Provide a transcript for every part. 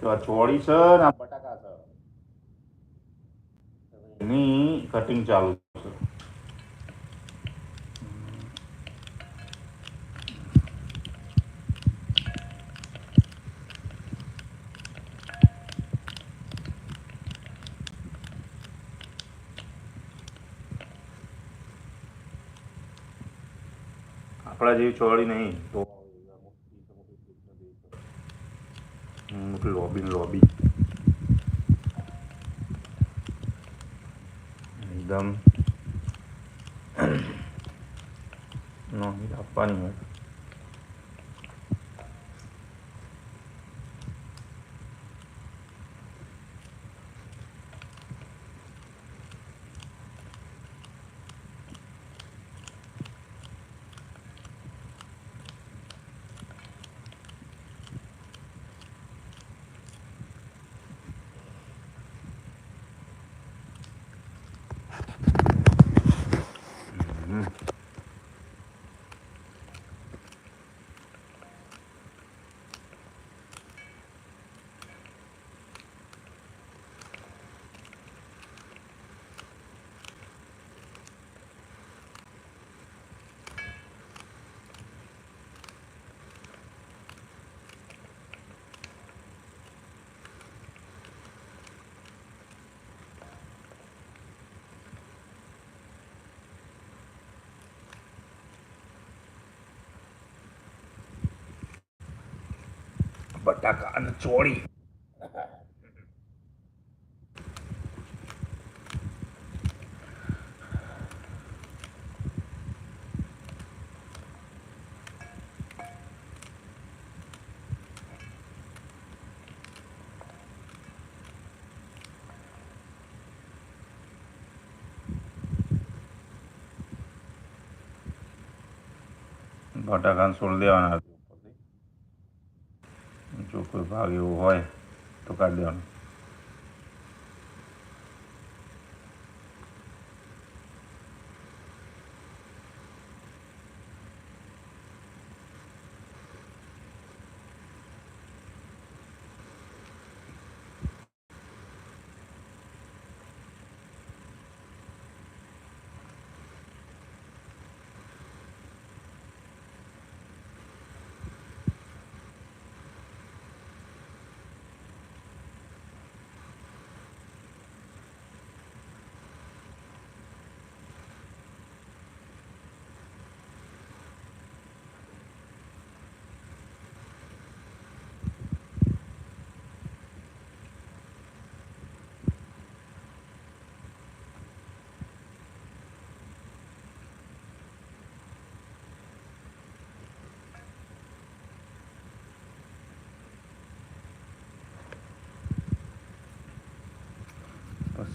તો છે ને બટાકા છે. એની કટિંગ ચાલુ છે. આપણા જેવી ચોળી નહીં. તો મોટી લોબી ને લોબી એકદમ નો આપવાની હોય બટાકા અને ચોળી બટાકાને સોળ દેવાના હતા ઉપરથી ભાગ એવો હોય તો કાઢી દેવાનું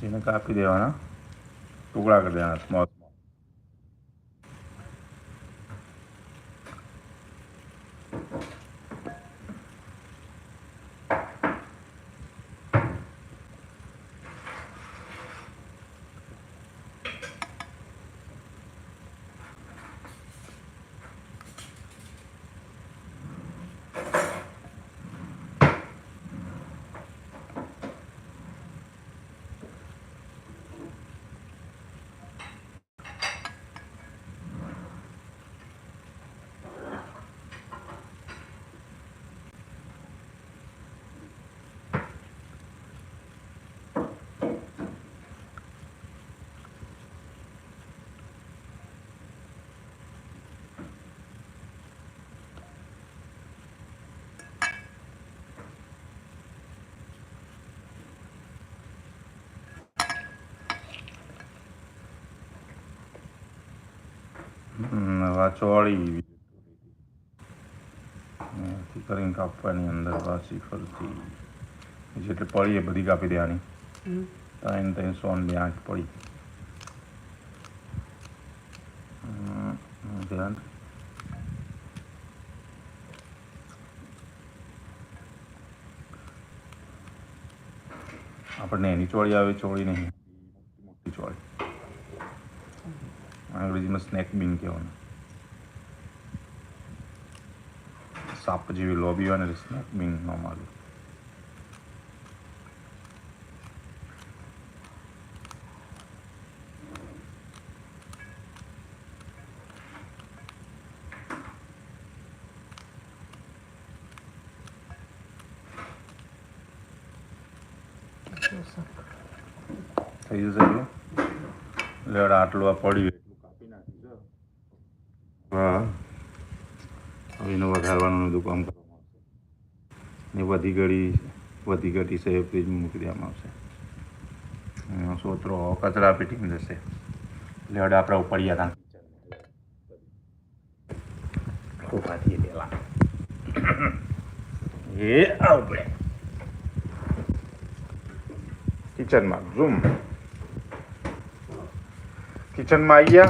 પછી એને કાપી દેવાના. ટુકડા કરી દેવાના સ્મોલ એથી કરીને કાપવાની અંદર પાછી ફરતી. જેટલી પડી એ બધી કાપી દેવાની. ત્રણ ત્રણ સો બે આઠ પડી ધ્યાન. આપણને એની ચોળી આવે ચોળી નહીં. મોટી મોટી ચોળી. અંગ્રેજીમાં સ્નેક બીન કહેવાનું. સાપ જેવી લોબીઓ અને સ્નેકમિંગમાં મારું થઈ જશે એટલું લેડ આટલું આ પડ્યું બધું કામ કરવામાં આવશે. ને વધી ઘડી વધી ઘટી છે ફ્રીજમાં મૂકી દેવામાં આવશે. સોતરો કચરા પેટીમાં જશે. લેડ આપણે ઉપડ્યા હતા. ઊભા થઈએ પેલા. એ આપણે કિચનમાં ઝૂમ કિચનમાં આવી ગયા.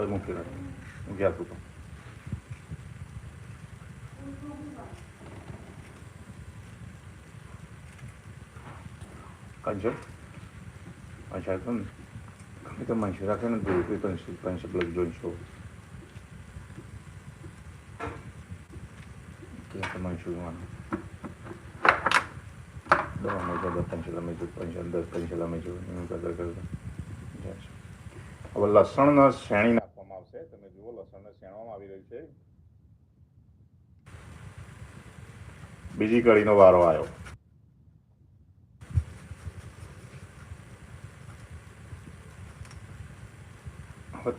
Pode મૂકી રાખો મૂકી આપું તો કંચો અચ્છા તો ને એ તો મંચું રાખે ને દૂર કોઈ કંચું કંચું પ્લગ જોઈશું કે તો મંચું જોવાનું દવા મેં દસ પંચલા મેં પંચલ દસ પંચલા મેં જો એનું કદર કરતો હવે લસણના શેણી તમે જુઓ, લસણને શેણવામાં આવી રહ્યું છે. બીજી કઢીનો વારો આવ્યો.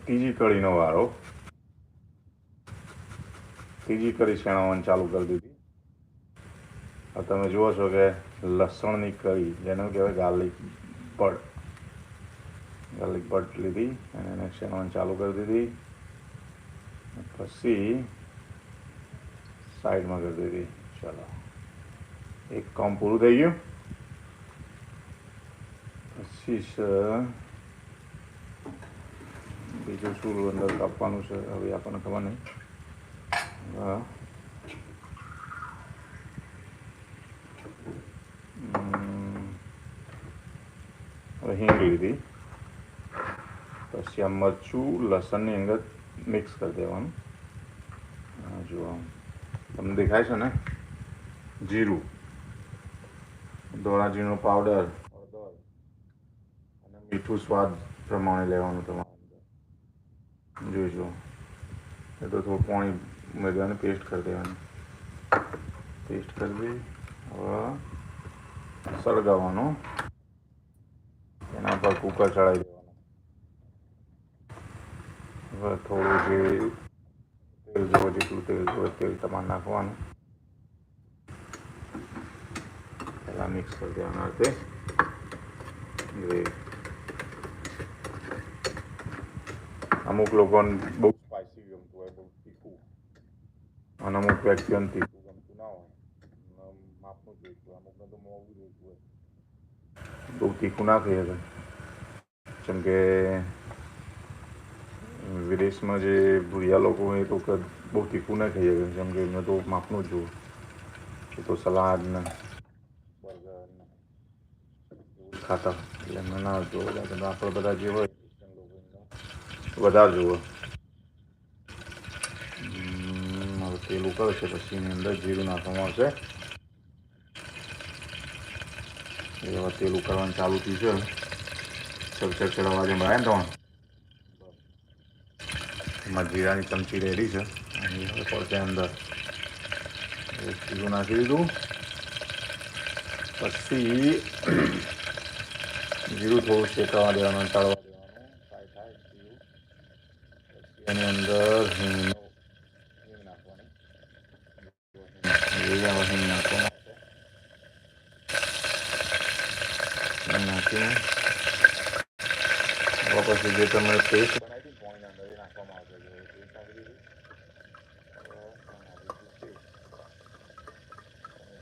ત્રીજી કઢીનો વારો. ત્રીજી કઢી શેણાવવાની ચાલુ કરી દીધી. તમે જુઓ છો કે લસણની કઢી જેને કહેવાય, ગાર્લિક બટ ગાર્લિક બટ લીધી અને એને શેણવાની ચાલુ કરી દીધી. પછી સાઈડમાં કરી દીધી ચાલો. એક કામ પૂરું થઈ ગયું. પછી છે, બીજું શું અંદર કાપવાનું છે, હવે આપણને ખબર નહીં. હા. હવે હિંગ લીધી. પછી આ મરચું, લસણની અંદર મિક્સ કરી દેવાનું. જુઓ તમને દેખાય છે ને? જીરું. ધોળાજીરું પાવડર હળદર અને મીઠું સ્વાદ પ્રમાણે લેવાનું તમારે. જોઈજો એ તો થોડું પાણી ઉમેરવાનું પેસ્ટ કરી દેવાનું. પેસ્ટ કરી દે હવે સળગાવવાનું. એના પર કુકર ચડાવી દેવાનું. થોડું જે તેલ જોવો જેટલું તેલ જોવે તેલ તમારે નાખવાનું. પહેલાં મિક્સ કરી દેવાના રીતે અમુક લોકોને બહુ સ્પાઇસી ગમતું હોય, બહુ તીખું. અને અમુક વ્યક્તિઓને તીખું ગમતું ના હોય. માપનું જોઈતું હોય અમુકને તો મોંઘું જોઈતું હોય. બહુ તીખું ના ખાઈ શકે જેમ કે વિદેશમાં જે ભૂરિયા લોકો હોય તો બહુ તીખું ના ખાઈ શકે. જેમ કે એમને તો માપનું જ જોવું તો સલાડ ને બર્ગર ને એવું ખાતા. એટલે એમને ના જોવું આપણે બધા જે હોય વધારે જુઓ હવે તેલ ઉકળશે પછી એની અંદર જીરું નાખવામાં આવશે એ હવે તેલ ઉકળવાનું ચાલુ થયું છે. ચડ ચડાવવા જેમ રહ્યા ને તમારે એમાં જીરાની ચમચી રેડી છે અને હવે પડશે અંદર એક જીરું નાખી દીધું પછી જીરું થોડું શેકાવા દેવાનું અને તળવા દેવાનું એની અંદર હિંગનો હિંગ નાખવાની એ આવા હિંગ નાખવાનું હિંગ નાખીને હવે પછી જે તમે પેસ્ટ બનાવી હતી પાણીના અંદર એ નાખવામાં આવશે જો એ પેસ્ટ નાખી દીધી હવે આમાં નાખી દીધી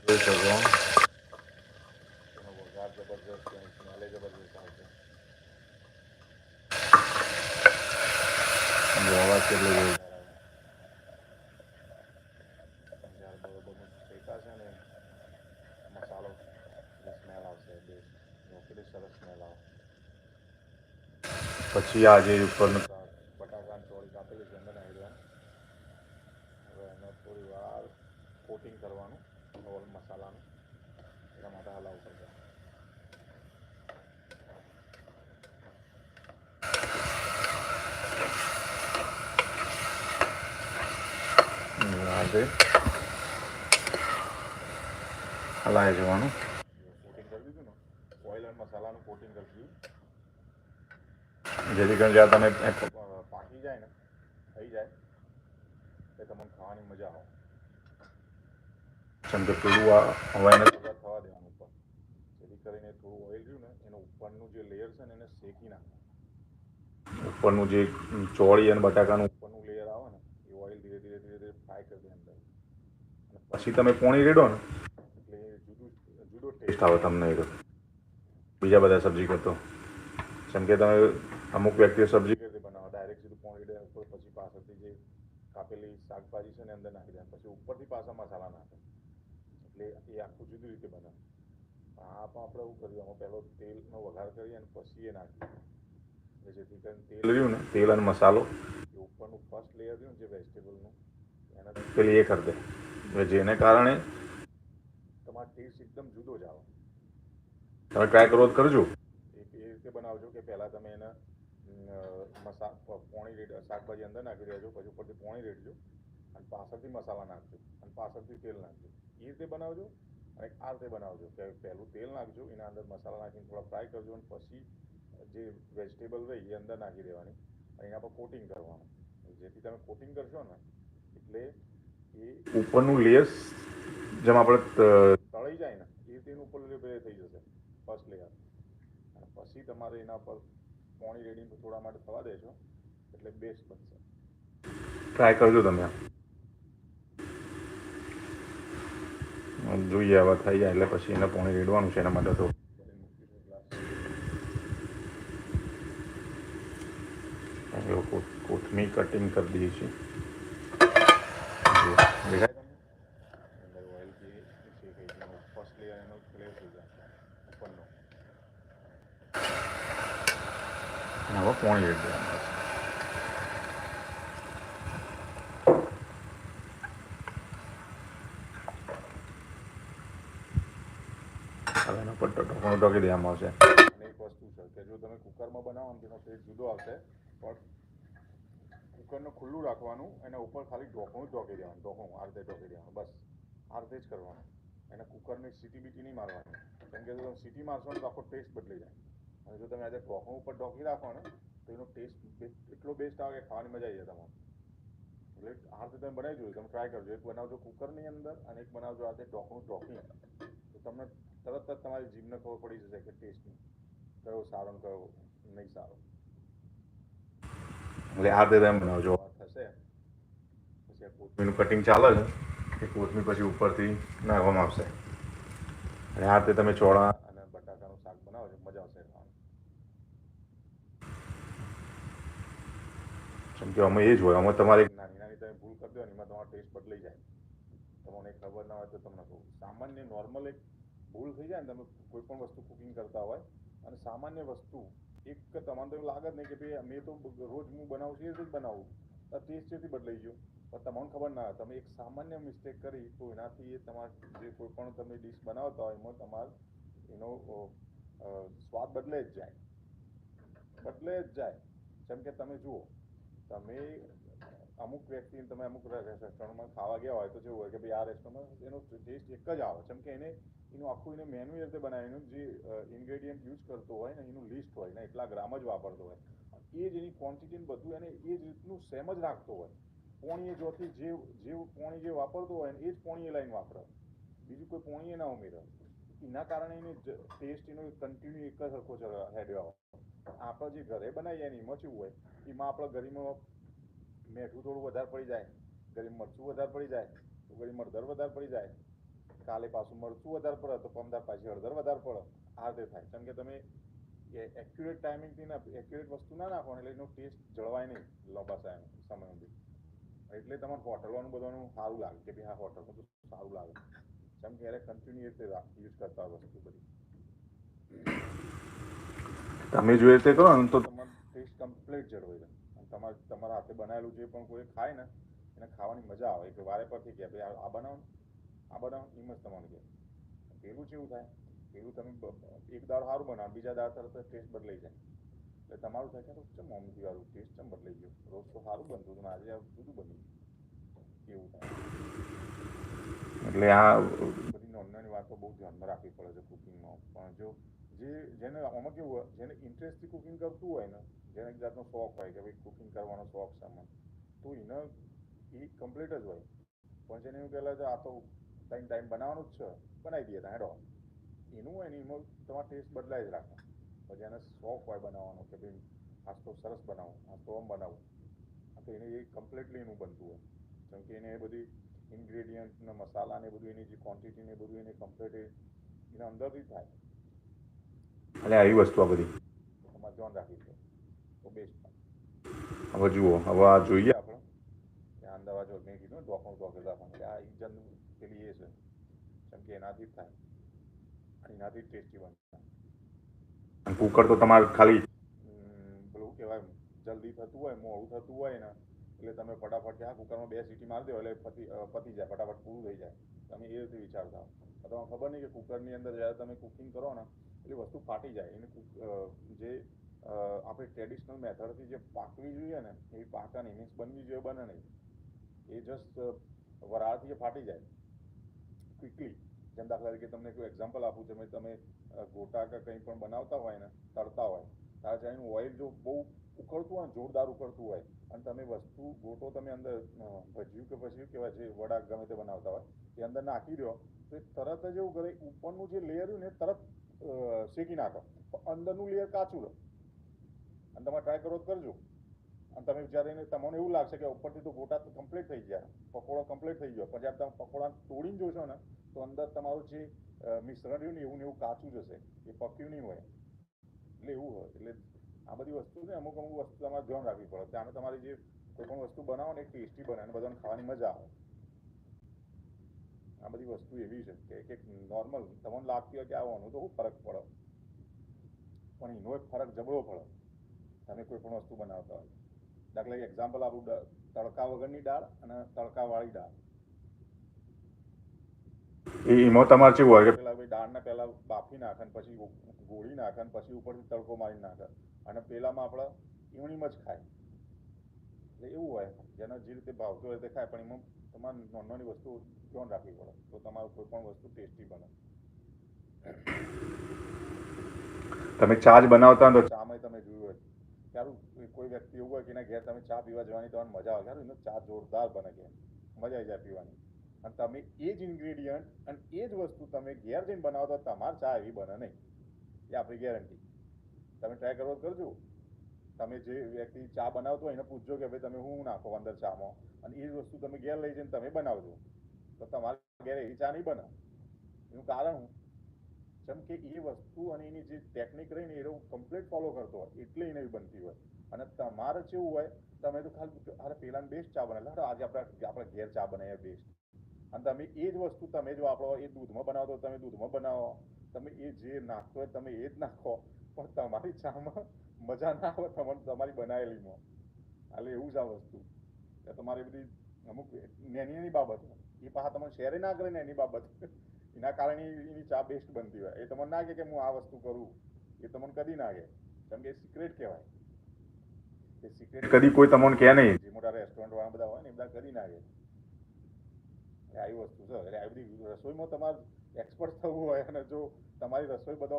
જોઈ શકો એનો વઘાર જબરજસ્ત એની સ્મેલે જબરજસ્ત આવશે જો અવાજ કેટલો ને મસાલો સ્મેલ આવશે કેટલી સરસ સ્મેલ આવે પછી આ જે ઉપરનું બટાકાની ચોળી કાપેલી છે અંદર નાખી દેવાનું હવે એને થોડી વાર કોટિંગ કરવાનું ઓલ મસાલાનું એના માટે હલાવવું પડશે આ તે હલાવી જવાનું કોટિંગ કરી દીધું ને ઓઇલ અને મસાલાનું કોટિંગ કરી દીધું જેથી જ્યારે તમે પાકી જાય ને થઈ જાય. એ તમને ખાવાની મજા આવે. જેમ કે પેલું આ હવાઈને થોડા થવા દેવાનું ઉપર જેથી કરીને થોડું ઓઇલ રહ્યું ને એનું ઉપરનું જે લેયર છે ને એને શેકી નાખવાનું. ઉપરનું જે ચોળી અને બટાકાનું ઉપરનું લેયર આવે ને એ ઓઇલ ધીરે ધીરે ધીરે ધીરે ફ્રાય કરી દે અંદર. પછી તમે પોણી રેડો ને? એટલે જુદું જુદો ટેસ્ટ આવે તમને એ બીજા બધા સબ્જી કરતો. જેમ કે તમે અમુક વ્યક્તિઓ સબ્જી કેવી રીતે બનાવે ડાયરેક્ટ સીધું પોણી દે ઉપર પછી પાછળથી જે કાપેલી શાકભાજી છે ને અંદર નાખી દે પછી ઉપરથી પાછા મસાલા નાખે. એટલે એ આખું જુદી રીતે બનાવે. આ પણ આપણે એવું કર્યું આમાં પહેલો તેલનો વઘાર કરી અને પછી એ નાખી એટલે જેથી કરીને તેલ રહ્યું ને? તેલ અને મસાલો? એ ઉપરનું ફર્સ્ટ લેયર રહ્યું ને જે વેજીટેબલનું એના પેલી એ કરી દે. એટલે જેને કારણે તમારો ટેસ્ટ એકદમ જુદો જ આવે. તમે ટ્રાય કરો કરજો. એ રીતે બનાવજો કે પહેલાં તમે એને પોણી રેડ શાકભાજી અંદર નાખી દેજો પછી ઉપરથી પોણી રેડજો અને પાછળથી મસાલા નાખજો અને પાછળથી તેલ નાખજો. એ રીતે બનાવજો અને આ રીતે બનાવજો. કે પહેલું તેલ નાખજો, એના અંદર મસાલા નાખીને થોડા ફ્રાય કરજો અને પછી જે વેજીટેબલ રહી એ અંદર નાખી દેવાની અને એના પર કોટિંગ કરવાનું. જેથી તમે કોટિંગ કરશો ને, એટલે એ ઉપરનું લેયર જેમ આપણે તળી જાય ને, એ રીતે ઉપર લેયર થઈ જશે. First layer. અને પછી તમારે એના પર પોણી રેડી થોડા માટે થવા દેજો. એટલે બેસ્ટ બનશે. ટ્રાય કરજો તમે જોઈએ હવે થઈ જાય એટલે પછી એને પોણી રેડવાનું છે એના માટે તો. કોથમી કટિંગ કરી દઈએ છીએ જો, દેખાય તમને અંદર ઓઇલ જે છે કે એનો ફર્સ્ટ લેયર એનો ક્લિયર થઈ જાય ઉપરનો અને હવે પોણી રેડી દેવાનું બસ. હવે એના પર ઢોકી દેવામાં આવશે. અને એક વસ્તુ છે કે જો તમે કુકરમાં બનાવો ને તેનો ટેસ્ટ જુદો આવશે, પણ કુકરને ખુલ્લું રાખવાનું, એના ઉપર ખાલી ઢોકણું જ ઢોકી દેવાનું ઢોકણું આ રીતે ઢોકી દેવાનું, બસ. આ રીતે જ કરવાનું. એને કુકરની સીટી બીટી નહીં મારવાની. કેમ કે જો તમે સીટી મારશો ને તો આખો ટેસ્ટ બદલી જાય. અને જો તમે આજે ઢોકણું ઉપર ઢોકી રાખો ને, તો એનો ટેસ્ટ એટલો બેસ્ટ આવે કે ખાવાની મજા આવી જાય તમારે. એટલે આ રીતે તમે બનાવી જોયું તમે ટ્રાય કરજો. એક બનાવજો કુકરની અંદર અને એક બનાવજો આ રીતે ઢોકણું ઢોકી તો તમને તરત જ તમારી જીભને ખબર પડી જશે કે ટેસ્ટની કયો સારો ને કયો નહીં સારો. એટલે આ રીતે તમે બનાવજો થશે. પછી આ કોથમીરનું કટિંગ ચાલે છે. એ કોથમીર પછી ઉપરથી નાખવામાં આવશે. અને આ રીતે તમે ચોળા અને બટાકાનું શાક બનાવો છો મજા આવશે જેમ કે અમે એ જ હોય અમે તમારે નાની નાની તમે ભૂલ કરી દો ને એમાં તમારો ટેસ્ટ બદલાઈ જાય. તમને ખબર ના હોય તો તમને કહું. સામાન્ય નોર્મલ એક ભૂલ થઈ જાય ને તમે કોઈ પણ વસ્તુ કુકિંગ કરતા હોય અને સામાન્ય વસ્તુ, એક તમારે તો એવું લાગે નહીં કે ભાઈ મેં તો રોજ હું બનાવું છું, એ જ બનાવું. તો ટેસ્ટ બદલાઈ ગયો. પણ તમને ખબર ના તમે એક સામાન્ય મિસ્ટેક કરી તો એનાથી એ તમારે જે કોઈ પણ તમે ડીશ બનાવતા હોય એમાં તમારે એનો સ્વાદ બદલે જ જાય. બદલે જ જાય. જેમ કે તમે જુઓ, તમે અમુક વ્યક્તિને તમે અમુક રેસ્ટોરન્ટમાં ખાવા ગયા હોય તો જેવું હોય કે ભાઈ આ રેસ્ટોરન્ટમાં એનો ટેસ્ટ એક જ આવે. છે કે એને, એનું આખું એને મેનુ એ રીતે બનાવીને જે ઇન્ગ્રેડિયન્ટ યુઝ કરતો હોય ને, એનું લિસ્ટ હોય ને, એટલા ગ્રામ જ વાપરતો હોય. એ જ એની ક્વોન્ટિટી બધું એને એ જ રીતનું સેમ જ રાખતો હોય. પોણીએ જોથી જે જે પોણી જે વાપરતો હોય ને, એ જ પોણીએ લાઈન વાપરે. બીજું કોઈ પોણીએ ના ઉમેરે. એના કારણે એને ટેસ્ટ એનો કન્ટિન્યુ એક જ સરખો હેડ્યો આપણે જે ઘરે બનાવીએ ને, એમાં શું હોય. એમાં આપણે ગરીમાં મીઠું થોડું વધારે પડી જાય. ગરીબ મરચું વધારે પડી જાય, તો ગરીબ હળદર વધારે પડી જાય. કાલે પાછું મરચું વધારે પડે તો પમદાર પાછી હળદર વધારે પડે. આ રીતે થાય. કેમ કે તમે એક્યુરેટ ટાઈમિંગથી ના એક્યુરેટ વસ્તુ ના નાખો એટલે એનો ટેસ્ટ જળવાય નહીં લાંબા સમય સમય સુધી. એટલે તમારે હોટલવાનું બધાનું સારું લાગે કે ભાઈ હા હોટલમાં તો સારું લાગે. કેમ કે એને કન્ટિન્યુ રીતે યુઝ કરતા હોય વસ્તુ બધી. તમે જો રીતે કરો ને તો તમારો ટેસ્ટ કમ્પ્લીટ જળવાઈ અને તમારે તમારા હાથે બનાવેલું જે પણ કોઈ ખાય ને એને ખાવાની મજા આવે. કે વારે પરથી કે ભાઈ આ- બનાવો આ બનાવો એમ જ તમારે કહે પેલું કેવું થાય? પેલું તમે એક દાળ સારું બનાવો બીજા દાળ તરત ટેસ્ટ બદલાઈ જાય. એટલે તમારું થાય કે ચમ મમ્મી વાળું ટેસ્ટ ચમ બદલાઈ ગયો? રોજ તો સારું બનતું હતું ને આજે આ જુદું બન્યું એવું થાય. એટલે આ બધી નાની વાતો બહુ ધ્યાનમાં રાખવી પડે છે કુકિંગમાં પણ જો જે જેને આમાં કેવું હોય જેને ઇન્ટરેસ્ટથી કુકિંગ કરતું હોય ને જેને એક જાતનો શોખ હોય કે ભાઈ કુકિંગ કરવાનો શોખ છે મને. તો એને એ કમ્પ્લીટ જ હોય. પણ જેને એવું કહેલા છે આ તો ટાઈમ ટાઈમ બનાવવાનું જ છે, બનાવી દઈએ ત્યાં, હેડો. એનું હોય ને એમાં તમારો ટેસ્ટ બદલાય જ રાખો પછી એને શોખ હોય બનાવવાનો કે ભાઈ આજ તો સરસ બનાવું, આજ તો આમ બનાવું, આ તો એને એ કમ્પ્લીટલી એનું બનતું હોય. કેમ કે એને એ બધી ઇન્ગ્રેડિયન્ટ ને મસાલા ને બધું, એની જે ક્વોન્ટિટી ને બધું એને કમ્પ્લીટ એના અંદરથી થાય. એટલે આવી વસ્તુ આ બધી. તમારે ધ્યાન રાખીશું તો બેસ્ટ હવે જુઓ હવે આ જોઈએ આપણે. ત્યાં અંદાવા અમદાવાદ મેં કીધું ઢોકેલ રાખવાનું એટલે આ ઇન્જન પેલી એ છે. કેમ કે એનાથી જ થાય. અને એનાથી જ ટેસ્ટી બને. કુકર તો તમારે ખાલી પેલું કહેવાય જલ્દી થતું હોય મોડું થતું હોય ને એટલે તમે ફટાફટ હા કુકરમાં બે સીટી મારી દો એટલે પતી પતી જાય ફટાફટ પૂરું થઈ જાય. તમે એ રીતે વિચારતા હો તમને ખબર નહીં કે કુકરની અંદર જ્યારે તમે કુકિંગ કરો ને એટલે વસ્તુ ફાટી જાય. એને જે આપણે ટ્રેડિશનલ મેથડથી જે પાકવી જોઈએ ને એવી પાકા નહીં બનવી જોઈએ, બને નહીં. એ જસ્ટ વરાળથી ફાટી જાય. ક્વિકલી જેમ દાખલા તરીકે તમને કોઈ એક્ઝામ્પલ આપું તમે તમે ગોટા કે કંઈ પણ બનાવતા હોય ને, તળતા હોય ત્યારે એનું ઓઇલ જો બહુ ઉકળતું હોય જોરદાર ઉકળતું હોય, અને તમે વસ્તુ, ગોટો તમે અંદર ભજ્યું કે પછી કેવા છે વડા ગમે તે બનાવતા હોય, એ અંદર નાખી દો, તો એ તરત જ એવું કરે, ઉપરનું જે લેયર રહ્યું ને તરત શેકી નાખો. અંદરનું લેયર કાચું રહે. અને તમે ટ્રાય કરો તો કરજો. અને તમે વિચારીને તમને એવું લાગશે કે ઉપરથી તો ગોટા તો કમ્પ્લીટ થઈ ગયા. પકોડો કમ્પ્લીટ થઈ ગયો. પણ જ્યારે તમે પકોડા તોડીને જોશો ને, તો અંદર તમારું જે મિશ્રણ રહ્યું ને એવું ને એવું કાચું જશે. એ પક્યું નહીં હોય. એટલે એવું હોય. એટલે આ બધી વસ્તુ છે અમુક અમુક વસ્તુ તમારે ધ્યાન રાખવી પડે. ત્યાં તમારી જે કોઈ પણ વસ્તુ બનાવો ને એ ટેસ્ટી બને અને બધાને ખાવાની મજા આવે. આ બધી વસ્તુ એવી છે કે એક નોર્મલ તમને લાગતી હોય કે આવવાનું તો શું ફરક પડે? પણ એનો એક ફરક જબરો પડે. તમે કોઈ પણ વસ્તુ બનાવતા હોય. દાખલા કે એક્ઝામ્પલ આપું તડકા વગરની દાળ અને તડકાવાળી દાળ. એમાં તમારે કેવું હોય કે પેલા ભાઈ દાળને પહેલા બાફી નાખે ને પછી ગોળી નાખે ને પછી ઉપરથી તડકો મારી નાખે. અને પેલામાં આપણે ઈવણીમ જ ખાય. એટલે એવું હોય. જેને જે રીતે ભાવતો હોય તે ખાય પણ એમાં તમારે નાની નાની વસ્તુ ધ્યાન રાખવી પડે. તો તમારું કોઈ પણ વસ્તુ ટેસ્ટી બને. તમે ચા જ બનાવતા તો ચામાં તમે જોયું હોય. ક્યારું કોઈ વ્યક્તિ એવું હોય કે એના ઘેર તમે ચા પીવા જવાની તમને મજા આવે. ક્યારું એનો ચા જોરદાર બને કે મજા આવી જાય પીવાની. અને તમે એ જ ઇન્ગ્રેડિયન્ટ અને એ જ વસ્તુ તમે ઘેર જઈને બનાવો તો તમારે ચા એવી બને નહીં. એ આપણી ગેરંટી તમે ટ્રાય કરો તો કરજો. તમે જે વ્યક્તિ ચા બનાવતો હોય એને પૂછજો કે ભાઈ તમે શું નાખો અંદર ચામાં? અને એ જ વસ્તુ તમે ઘેર લઈ જઈને તમે બનાવજો. તો તમારા ઘેર એવી ચા નહીં બને એનું કારણ હું? જેમ કે એ વસ્તુ અને એની જે ટેકનિક રહી ને એ હું કમ્પ્લીટ ફોલો કરતો હોય એટલે એને બનતી હોય. અને તમારે કેવું હોય, તમે તો ખાલી અરે પેલા બેસ્ટ ચા બનાવે હાલો આજે આપણે આપણે ઘેર ચા બનાવીએ બેસ્ટ અને તમે એ જ વસ્તુ તમે જો આપણો એ દૂધમાં બનાવો તો તમે દૂધમાં બનાવો. તમે એ જે નાખતો હોય, તમે એ જ નાખો. પણ તમારી ચામાં મજા ના આવે તમને તમારી બનાવેલીમાં. એટલે એવું જ આ વસ્તુ. કે તમારી બધી અમુક, નાની નાની બાબત એ પાછા તમને શેરે ના કરે ને એની બાબત. એના કારણે એની ચા બેસ્ટ બનતી હોય. એ તમને ના કે હું આ વસ્તુ કરું. એ તમને કદી ના કે કેમ કે સિક્રેટ કહેવાય. એ સિક્રેટ કદી કોઈ તમને કહે નહીં. જે મોટા રેસ્ટોરન્ટ વાળા બધા હોય ને એ બધા કરી ના કહે આવી વસ્તુ છે. એટલે આવી બધી રસોઈમાં તમારે એક્સપર્ટ થવું હોય અને જો તમારી રસોઈ બધો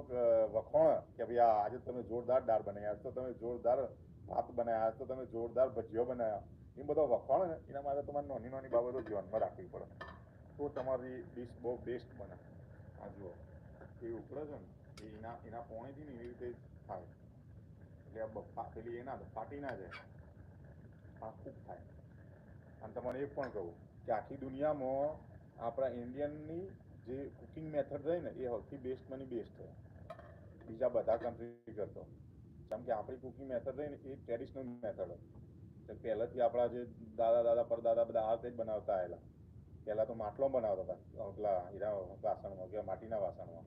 વખોણ કે ભાઈ આ આજે તમે જોરદાર દાળ બનાવી આજ તો તમે જોરદાર ભાત બનાવ્યા તો તમે જોરદાર ભજીયો બનાવ્યા એ બધો વખોણ એના માટે તમારે નાની નાની બાબતો ધ્યાનમાં રાખવી પડે. તો તમારી ડીશ બહુ બેસ્ટ બને. આ જુઓ. એ ઉકળે છે ને એના એના પોણીથી ને એવી રીતે થાય. એટલે આ બફા પેલી એના ફાટી ના જાય. ખૂબ થાય. અને તમારે એ પણ કહું કે આખી દુનિયામાં આપણા ઇન્ડિયનની જે કુકિંગ મેથડ રહી ને, એ સૌથી બેસ્ટમાંની બેસ્ટ છે બીજા બધા કન્ટ્રી કરતો. કેમ કે આપણી કુકિંગ મેથડ રહી ને, એ ટ્રેડિશનલ મેથડ પહેલાંથી આપણા જે દાદા દાદા, પરદાદા બધા આ રીતે જ બનાવતા આવેલા. પહેલાં તો માટલો બનાવતા હતા. પેલા હીરા વાસણમાં કે માટીના વાસણમાં.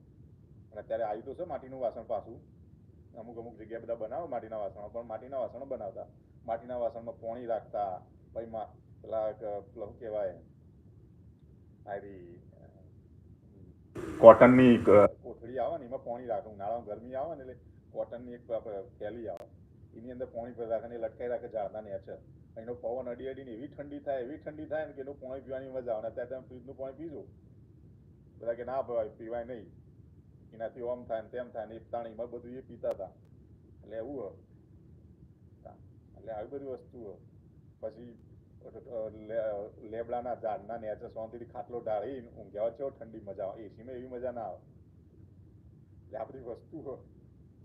અને અત્યારે આવ્યું તો છે માટીનું વાસણ પાછું. અમુક અમુક જગ્યાએ બધા બનાવે માટીના વાસણો પણ માટીના વાસણો બનાવતા. માટીના વાસણમાં પોણી રાખતા. પછી પેલા ક- શું કહેવાય? આવી કોટનની કોથળી આવે ને, એમાં પોણી રાખે. ઉનાળામાં ગરમી આવે ને એટલે કોટનની એક થેલી આવે. એની અંદર પોણી ભરી રાખે ને લટકાઈ રાખે ઝાડના નેચર. એનો પવન અડી અડીને એવી ઠંડી થાય, એવી ઠંડી થાય ને કે એનું પાણી પીવાની મજા આવે. અત્યારે તમે ફ્રીજનું પાણી પીજો. બધા કે ના ભાઈ, પીવાય નહીં. એનાથી ઓમ થાય ને તેમ થાય ને એ પાણીમાં બધું એ પીતા હતા. એટલે એવું એટલે આવી બધી વસ્તુ પછી લેબડાના ઝાડના નેચર શાંતિથી ખાટલો ઢાળી ઊંઘ્યા છો ઠંડી મજા આવે. એસીમાં એવી મજા ના આવે. એટલે આ બધી વસ્તુ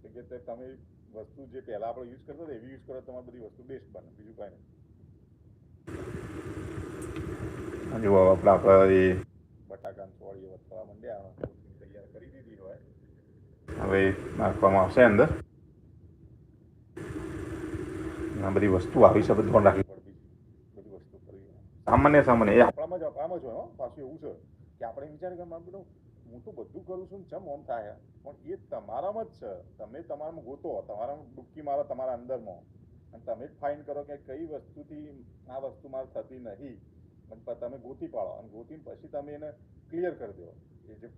કે તમે વસ્તુ જે પહેલા આપણે યુઝ કરતા હતા, એવી યુઝ કરો તમારી બધી વસ્તુ બેસ્ટ બને. બીજું કાંઈ નહીં. જો આપણે આપણે એ બટાકાની ચોળી વધવા માંડ્યા તૈયાર કરી દીધી હોય. હવે નાખવામાં આવશે અંદર. આ બધી વસ્તુ આવી છે, બધું રાખવી પડતી બધી વસ્તુ કરી સામાન્ય સામાન્ય. એ આપણામાં જ આપણામાં જ હોય પાછું એવું છે કે આપણે વિચાર કે મારું હું તો બધું કરું છું ચમ ઓમ થાય. પણ એ તમારામાં જ છે. તમે તમારામાં ગોતો, તમારામાં ડૂબકી મારો તમારા અંદરમાં. અને તમે જ ફાઇન કરો કે કઈ વસ્તુથી આ વસ્તુ મારે થતી નહીં અને તમે ગોતી પાડો અને ગોતીને પછી તમે એને ક્લિયર કરી દો. એ જે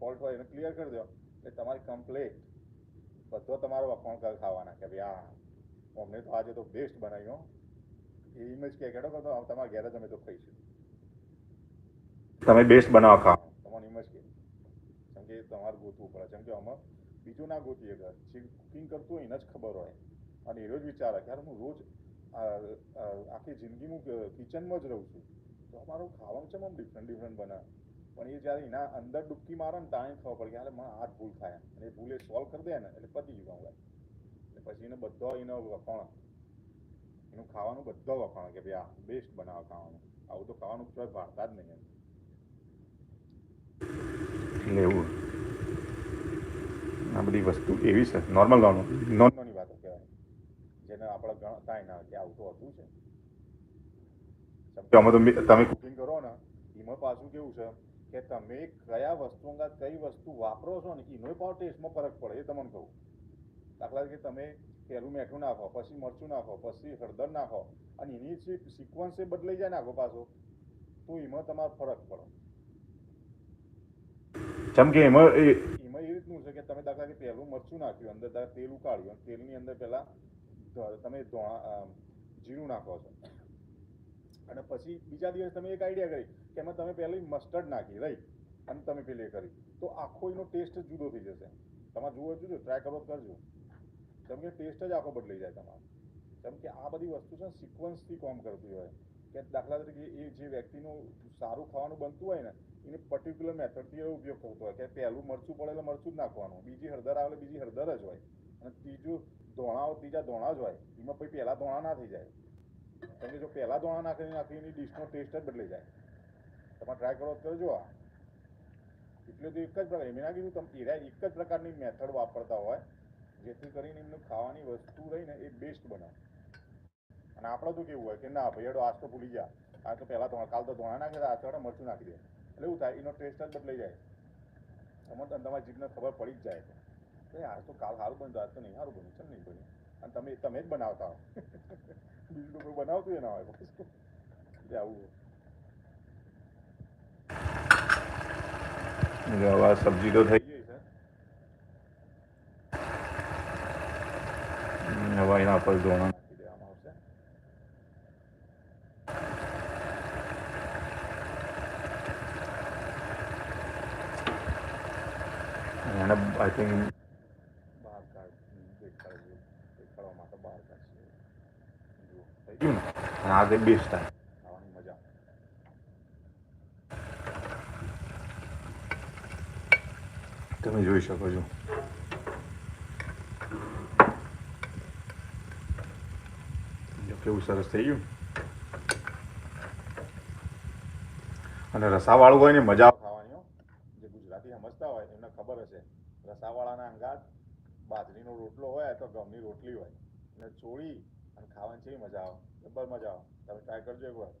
ફોલ્ટ હોય એને ક્લિયર કરી દો. એટલે તમારી કમ્પ્લેટ બધો તમારો વખાણ કર ખાવાના કે ભાઈ આ અમને તો આજે તો બેસ્ટ બનાવ્યો એ ઇમેજ કે કેડો તો તમારા ઘેર જ અમે તો ખાઈશું. તમે બેસ્ટ બનાવો ખા તમારી ઇમેજ કે કેમ કે તમારે ગોતવું પડે. કેમ કે આમાં બીજું ના ગોતીએ ઘર. જે કુકિંગ કરતું હોય એને જ ખબર હોય. અને એ રોજ વિચારે કે હું રોજ આખી જિંદગી હું કિચનમાં જ રહું છું. તો અમારું ખાવાનું છે આમ ડિફરન્ટ ડિફરન્ટ બને પણ એ જ્યારે એના અંદર ડૂબકી મારે ને તાણે ખબર પડે કે યાર મને જ ભૂલ થાય અને એ ભૂલ સોલ્વ કરી દે ને, એટલે પતી ગયું ભાઈ. એટલે પછી એને બધો એનો વખાણ. એનું ખાવાનું બધો વખાણ કે ભાઈ આ બેસ્ટ બનાવે ખાવાનું. આવું તો ખાવાનું કોઈ ભાળતા જ નહીં એમ. એવું. આ બધી વસ્તુ એવી છે. નોર્મલ નોર્મલ વાતો કહેવાય જેને આપણે ગણતા ના કે આવું તો હતું છે. અમે તો તમે કુકિંગ કરો ને એમાં પાછું કેવું છે કે તમે કયા વસ્તુ કઈ વસ્તુ વાપરો છો ને એનો પણ ટેસ્ટમાં ફરક પડે એ તમને કહું. દાખલા તરીકે તમે પહેલું મેઠું નાખો પછી મરચું નાખો પછી હળદર નાખો અને એની સિક્વન્સ એ બદલાઈ જાય નાખો પાછો તો એમાં તમારો ફરક પડે. જેમ કે એમાં એમાં એ રીતનું છે કે તમે દાખલા કે પહેલું મરચું નાખ્યું અંદર તેલ ઉકાળ્યું તેલની અંદર પહેલા તમે જીરું નાખો છો. અને પછી બીજા દિવસ તમે એક આઈડિયા કરી કે એમાં તમે પહેલી મસ્ટર્ડ નાખી રહી અને તમે પેલી એ કરી. તો આખો એનો ટેસ્ટ જુદો થઈ જશે. તમારે જુઓ, જુદો ટ્રાય કરો, કરજો. કેમ કે ટેસ્ટ જ આખો બદલાઈ જાય તમારો. કેમ કે આ બધી વસ્તુ છે સિક્વન્સથી કામ કરતી હોય. કે દાખલા તરીકે એ જે વ્યક્તિનું સારું ખાવાનું બનતું હોય ને, એને પર્ટિક્યુલર મેથડથી એવો ઉપયોગ કરતો હોય. કે પહેલું મરચું પડે એટલે મરચું જ નાખવાનું. બીજી હળદર આવે બીજી હળદર જ હોય. અને ત્રીજું ધોણા ત્રીજા ધોણા જ હોય. એમાં પછી પહેલા ધોણા ના થઈ જાય. કે જો પહેલા ધોણા નાખીને નાખી, એની ડીશનો ટેસ્ટ જ બદલાઈ જાય. તમે ટ્રાય કરો તો જોવા. એટલે તો એક જ પ્રકાર એમ કીધું તમે એરા એક જ પ્રકારની મેથડ વાપરતા હોય, જેથી કરીને એમનું ખાવાની વસ્તુ રહીને એ બેસ્ટ બને. અને આપણે તો કેવું હોય કે ના, ભાઈ એડો આજ તો ભૂલી ગયા. આ તો પહેલા ધોણા કાલ તો ધોણા નાખે આ તો મરચું નાખી દે. એટલે એવું થાય, એનો ટેસ્ટ જ બદલાઈ જાય. તમને તમારી જીભને ખબર પડી જ જાય. કે આ તો કાલ સારું બનતું આજ તો નહીં સારું બન્યું ચમ નહીં બન્યું. અને તમે તમે જ બનાવતા હો. બીજું કોઈ બનાવતું એ ના હોય એટલે આવું. આ સબ્જી તો થઈ ગઈ છે. હવા એના પર ધોણા. નાખી દેવામાં આવશે એને આઈ થિંક બહાર કાઢ દેખાડ દેખાડવા માટે બહાર કાઢશે ગયું ને અને આ તે બેસ્ટ ટાઈમ ખાવાની મજા તમે જોઈ શકો છો કેવું સરસ થઈ ગયું અને રસાવાળું હોય ને મજા ખાવાની જે ગુજરાતી સમજતા હોય એમને ખબર હશે રસાવાળાના અંગાત બાજરીનો રોટલો હોય તો ગમની રોટલી હોય અને ચોળી અને ખાવાની છે મજા આવે? જબ્બર મજા આવે. તમે ટ્રાય કરજો એકવાર.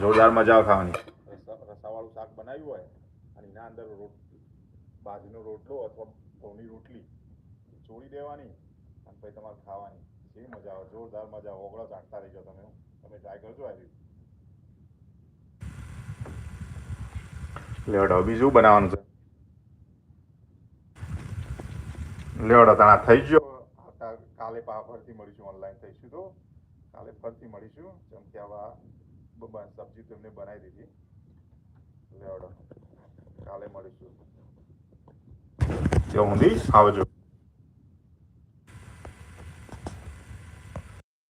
જોરદાર મજા આવે ખાવાની. રસાવાળું શાક બનાવ્યું હોય અને એના અંદર રોટ બાજરીનો રોટલો અથવા ઘઉંની રોટલી ચોળી દેવાની અને પછી તમારે ખાવાની. કેવી મજા આવે? જોરદાર મજા આવે. ઓગળો ચાટતા રહી જાઓ તમે તમે ટ્રાય કરજો આવી લેવડો બીજું બનાવવાનું છે. લેવડો તાણા થઈ ગયો. કાલે ફરતી મળીશું ઓનલાઈન થઈશું તો. કાલે ફરતી મળીશું. જેમ કે આવા સબ્જી તમને બનાવી દીધી. લેવડો કાલે મળીશું. જો ઊંધી, આવજો.